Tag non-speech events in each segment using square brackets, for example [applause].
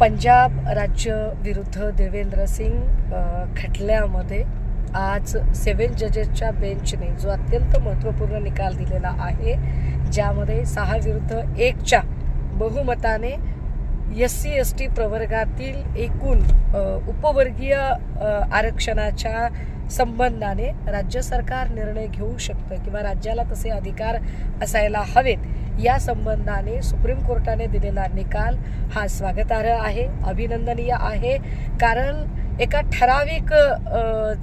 पंजाब राज्य विरुद्ध देवेंद्र सिंग खटल्यामध्ये आज सेव्हन जजेसच्या बेंचने जो अत्यंत महत्त्वपूर्ण निकाल दिलेला आहे ज्यामध्ये सहा विरुद्ध एकच्या बहुमताने एस सी एस टी प्रवर्गातील एकूण उपवर्गीय आरक्षणाच्या संबंधाने राज्य सरकार निर्णय घेऊ शकतं किंवा राज्याला तसे अधिकार असायला हवेत या संबंधाने सुप्रीम कोर्टाने दिलेला निकाल हा स्वागतार्ह आहे अभिनंदनीय आहे. कारण एका ठराविक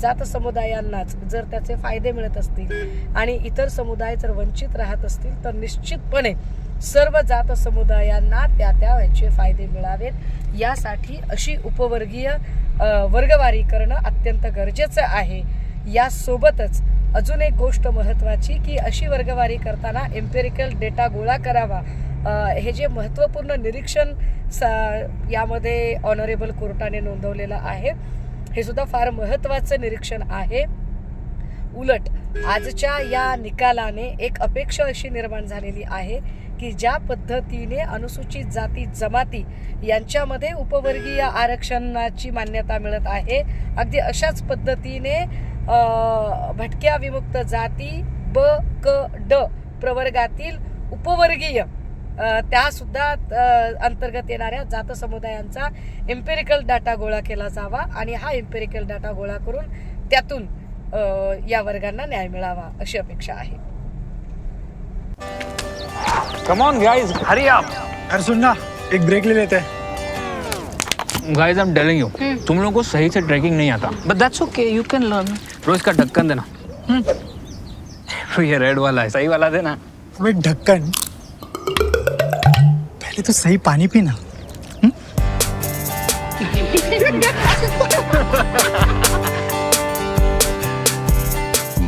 जात समुदायांनाच जर त्याचे फायदे मिळत असतील आणि इतर समुदाय जर वंचित राहत असतील तर निश्चितपणे सर्व जात समुदायांना त्या त्या याचे फायदे मिळावेत. यासाठी अशी उपवर्गीय वर्गवारी करणं अत्यंत गरजेचं आहे. यासोबतच अजून एक गोष्ट महत्त्वाची की अशी वर्गवारी करताना एम्पेरिकल डेटा गोळा करावा. हे जे महत्त्वपूर्ण निरीक्षण सा यामध्ये ऑनरेबल कोर्टाने नोंदवलेलं आहे हे सुद्धा फार महत्त्वाचं निरीक्षण आहे. उलट आजच्या या निकालाने एक अपेक्षा अशी निर्माण झालेली आहे की ज्या पद्धतीने अनुसूचित जाती जमाती यांच्यामध्ये उपवर्गीय आरक्षणाची मान्यता मिळत आहे अगदी अशाच पद्धतीने भटक्या विमुक्त जाती ब क ड प्रवर्गातील उपवर्गीय त्यासुद्धा अंतर्गत येणाऱ्या जात समुदायांचा एम्पेरिकल डाटा गोळा केला जावा आणि हा एम्पेरिकल डाटा गोळा करून त्यातून या वर्गांना न्याय मिळावा अशी अपेक्षा आहे. कम ऑन गाइस हरी आप अरे सुन ना एक ब्रेक ले लेते. हैं guys I am telling you तुम लोगों को सही से ट्रैकिंग नहीं आता. But that's okay, you can learn. रोज का ढक्कन देना. ये रेड वाला है सही वाला देना. अबे ढक्कन पहले तो सही पानी पीना. [laughs]